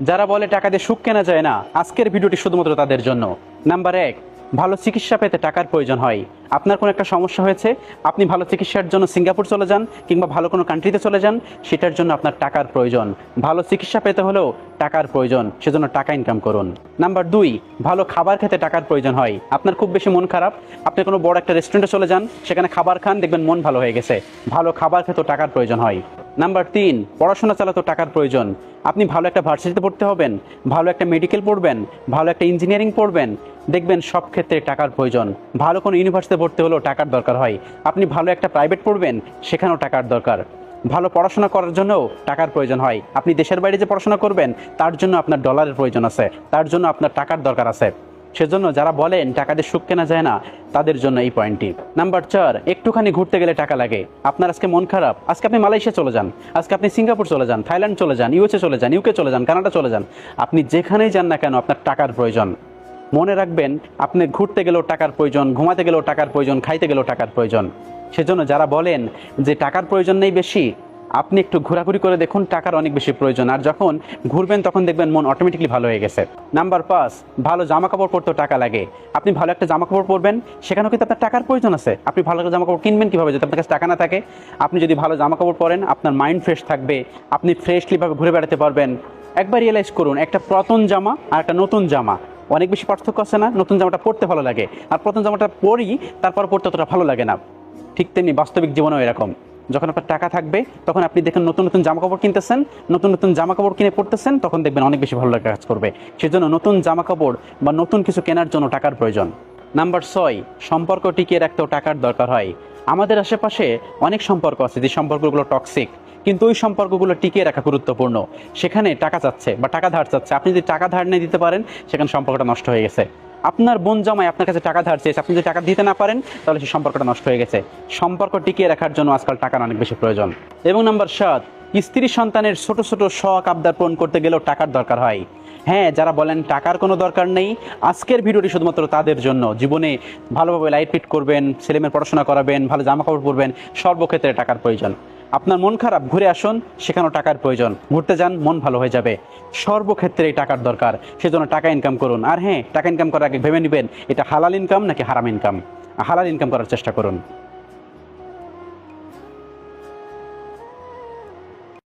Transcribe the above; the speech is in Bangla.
যারা বলে টাকা দিয়ে সুখ কেনা যায় না, আজকের ভিডিওটি শুধুমাত্র তাদের জন্য। নাম্বার এক, ভালো চিকিৎসা পেতে টাকার প্রয়োজন হয়। আপনার কোনো একটা সমস্যা হয়েছে, আপনি ভালো চিকিৎসার জন্য সিঙ্গাপুর চলে যান কিংবা ভালো কোনো কান্ট্রিতে চলে যান, সেটার জন্য আপনার টাকার প্রয়োজন। ভালো চিকিৎসা পেতে হলেও টাকার প্রয়োজন, সেজন্য টাকা ইনকাম করুন। নাম্বার দুই, ভালো খাবার খেতে টাকার প্রয়োজন হয়। আপনার খুব বেশি মন খারাপ, আপনি কোনো বড় একটা রেস্টুরেন্টে চলে যান, সেখানে খাবার খান, দেখবেন মন ভালো হয়ে গেছে। ভালো খাবার খেতেও টাকার প্রয়োজন হয়। নাম্বার তিন, পড়াশোনা চালাতেও টাকার প্রয়োজন। আপনি ভালো একটা ভার্সিটিতে পড়তে হবেন, ভালো একটা মেডিকেল পড়বেন, ভালো একটা ইঞ্জিনিয়ারিং পড়বেন, দেখবেন সব ক্ষেত্রে টাকার প্রয়োজন। ভালো কোনো ইউনিভার্সিটিতে পড়তে হলেও টাকার দরকার হয়। আপনি ভালো একটা প্রাইভেট পড়বেন, সেখানেও টাকার দরকার। ভালো পড়াশোনা করার জন্যও টাকার প্রয়োজন হয়। আপনি দেশের বাইরে যে পড়াশোনা করবেন, তার জন্য আপনার ডলারের প্রয়োজন আছে, তার জন্য আপনার টাকার দরকার আছে। সেজন্য যারা বলেন টাকা দিয়ে সুখ কেনা যায় না, তাদের জন্য এই পয়েন্টটি নাম্বার চার, একটুখানি ঘুরতে গেলে টাকা লাগে। আপনার আজকে মন খারাপ। আজকে আপনি মালয়েশিয়া চলে যান। আজকে আপনি সিঙ্গাপুর চলে যান, থাইল্যান্ড চলে যান, ইউএসএ চলে যান, ইউকে চলে যান, কানাডা চলে যান। আপনি যেখানেই যান না কেন, আপনার টাকার প্রয়োজন। মনে রাখবেন, আপনি ঘুরতে গেলেও টাকার প্রয়োজন, ঘুমাতে গেলেও টাকার প্রয়োজন, খাইতে গেলেও টাকার প্রয়োজন। সেজন্য যারা বলেন যে টাকার প্রয়োজন নেই বেশি আপনি একটু ঘোরাঘুরি করে দেখুন, টাকার অনেক বেশি প্রয়োজন। আর যখন ঘুরবেন, তখন দেখবেন মন অটোমেটিকলি ভালো হয়ে গেছে। নাম্বার পাঁচ, ভালো জামা কাপড় পরতেও টাকা লাগে। আপনি ভালো একটা জামা কাপড় পরবেন, সেখানেও কিন্তু আপনার টাকার প্রয়োজন আছে। আপনি ভালো একটা জামা কাপড় কিনবেন কীভাবে? যদি আপনার কাছে টাকা না থাকে, আপনি যদি ভালো জামা কাপড় পরেন, আপনার মাইন্ড ফ্রেশ থাকবে, আপনি ফ্রেশলিভাবে ঘুরে বেড়াতে পারবেন। একবার রিয়েলাইজ করুন, একটা পুরাতন জামা আর একটা নতুন জামা। অনেক বেশি পার্থক্য আছে না? নতুন জামাটা পরতে ভালো লাগে। আর প্রথম জামাটা পরি, তারপর পরতে অতটা ভালো লাগে না। ঠিক তেমনি বাস্তবিক জীবনেও এরকম। যখন আপনার টাকা থাকবে, তখন আপনি দেখেন নতুন নতুন জামা কাপড় কিনতেছেন, নতুন নতুন জামা কাপড় কিনে পড়তেছেন, তখন দেখবেন অনেক বেশি ভালো লাগা কাজ করবে। সেজন্য নতুন জামা কাপড় বা নতুন কিছু কেনার জন্য টাকার প্রয়োজন। নাম্বার ছয়, সম্পর্ক টিকিয়ে রাখতেও টাকার দরকার হয়। আমাদের আশেপাশে অনেক সম্পর্ক আছে যে সম্পর্কগুলো টক্সিক কিন্তু ওই সম্পর্কগুলো টিকিয়ে রাখা গুরুত্বপূর্ণ। সেখানে টাকা চাচ্ছে বা টাকা ধার চাচ্ছে আপনি যদি টাকা ধার নিয়ে দিতে পারেন, সেখানে সম্পর্কটা নষ্ট হয়ে গেছে। আপনার বোন জামাই আপনার কাছে টাকা ধার চেয়েছে, আপনি যদি টাকা দিতে না পারেন, তাহলে সেই সম্পর্কটা নষ্ট হয়ে গেছে। সম্পর্ক টিকিয়ে রাখার জন্য আজকাল টাকার অনেক বেশি প্রয়োজন। এবং নাম্বার সাত স্ত্রী সন্তানের ছোট ছোট শখ, আবদার পূরণ করতে গেলেও টাকার দরকার হয়। হ্যাঁ যারা বলেন টাকার কোনো দরকার নেই, আজকের ভিডিওটি শুধুমাত্র তাদের জন্য। জীবনে ভালোভাবে লাইট ফিট করবেন, ছেলেমেয়ের পড়াশোনা করাবেন, ভালো জামা কাপড় পরবেন, সর্বক্ষেত্রে টাকার প্রয়োজন। আপনার মন খারাপ, ঘুরে আসুন, সেখানেও টাকার প্রয়োজন। ঘুরতে যান, মন ভালো হয়ে যাবে। সর্বক্ষেত্রে এই টাকার দরকার, সেজন্য টাকা ইনকাম করুন। আর হ্যাঁ টাকা ইনকাম করার আগে ভেবে নেবেন, এটা হালাল ইনকাম নাকি হারাম ইনকাম হালাল ইনকাম করার চেষ্টা করুন।